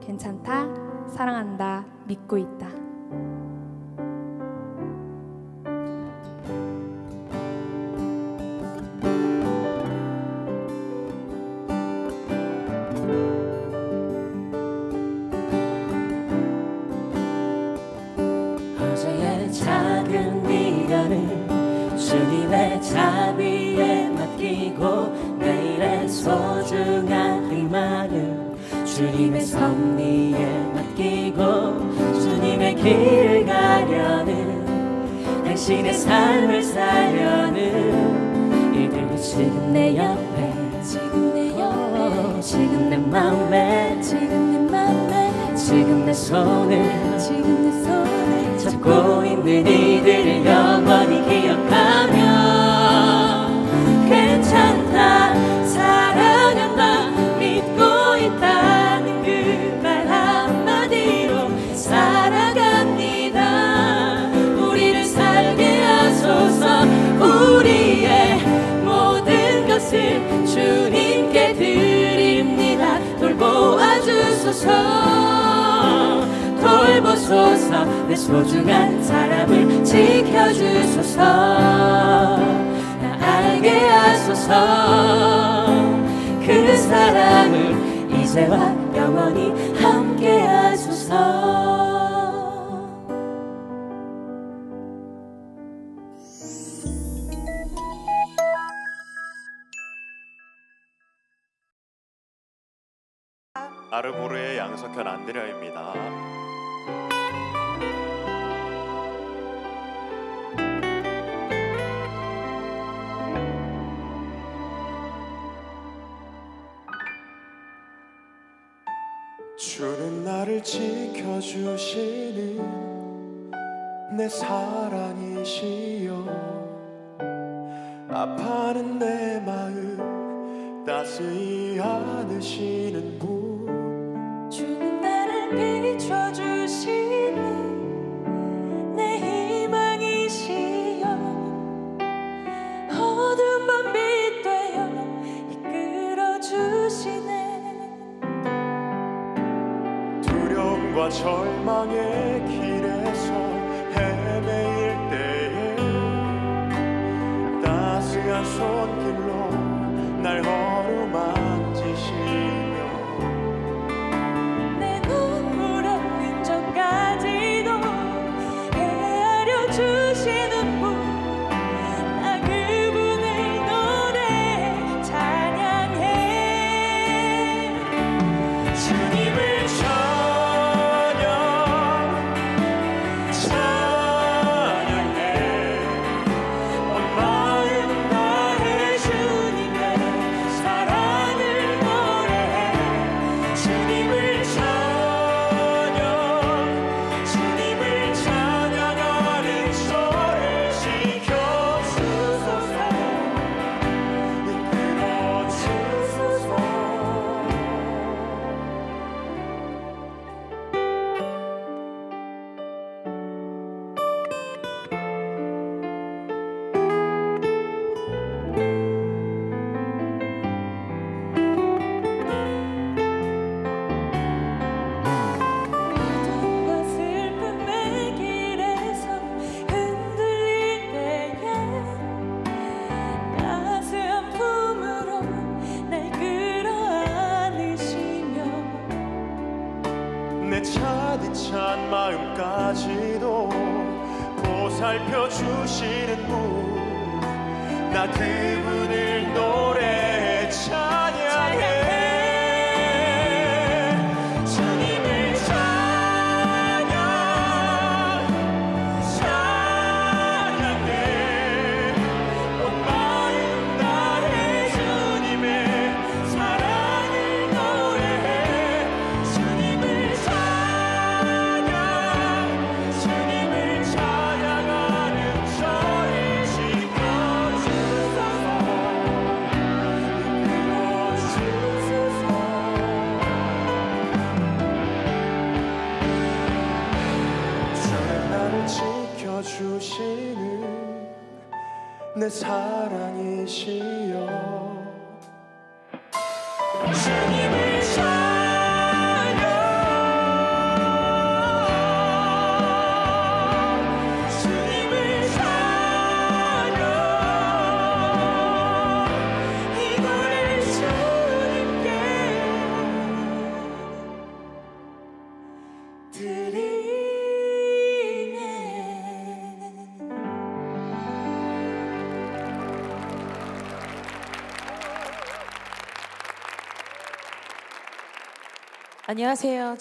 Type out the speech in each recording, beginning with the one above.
괜찮다, 사랑한다, 믿고 있다. 주님의 자비에 맡기고 내일의 소중한 주님의 섭리에 맡기고 주님의 길을 가려는 당신의 삶을 살려는 이들 지금 내 옆에. 지금 내 옆에. 지금 내 맘에. 지금 내 맘에. 지금 내 손을 지금 내 손을 잡고 있는 이들을 영원히 기억하며 괜찮다 것을 주님께 드립니다. 돌보아 주소서. 돌보소서. 내 소중한 사람을 지켜주소서. 나 알게 하소서. 그 사랑을 이제와 영원히 함께 하소서 아르보르의 양석현 안드레아입니다. 주는 나를 지켜주시는 내 사랑이시여 아파하는 내 마음 따스히 안으시는 분 절망의 길 안녕하세요.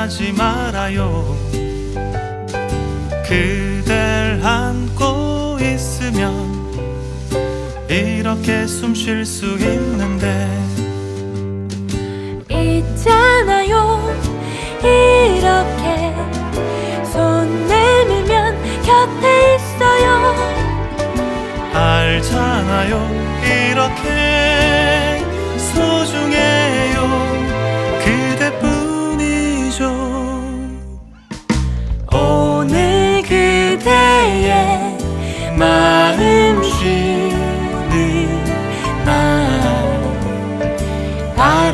하지 말아요. 그댈 안고 있으면 이렇게 숨 쉴 수 있는데. 있잖아요. 이렇게 손 내밀면 곁에 있어요. 알잖아요. 이렇게 소중해.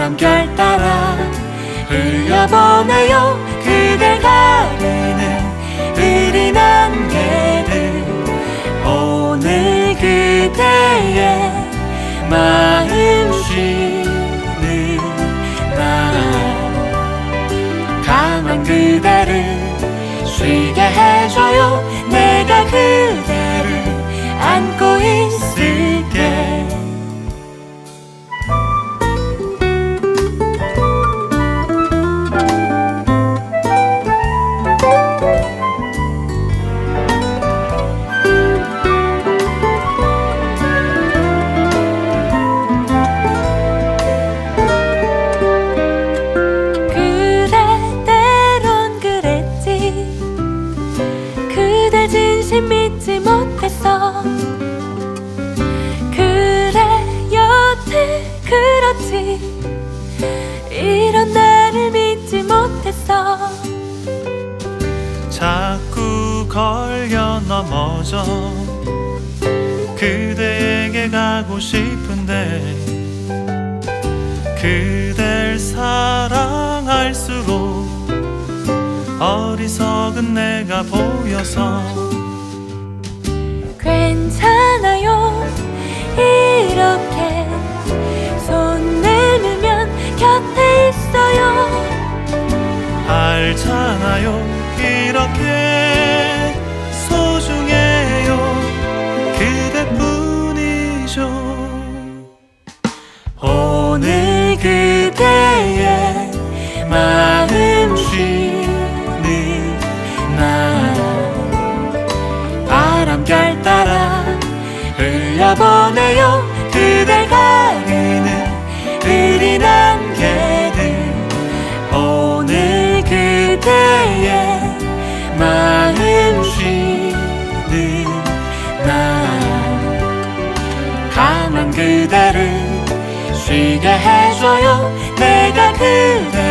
바람결 따라 흘려보내요. 넘어져 그대에게 가고 싶은데 그댈 사랑할수록 어리석은 내가 보여서 괜찮아요. 이렇게 손 내밀면 곁에 있어요. 알잖아요. 이렇게 바람결 따라 흘려보내요. 그댈 가리는 흐린 안개들. 오늘 그대의 마음 쉬는 날. 가만 그대를 쉬게 해줘요. 내가 그대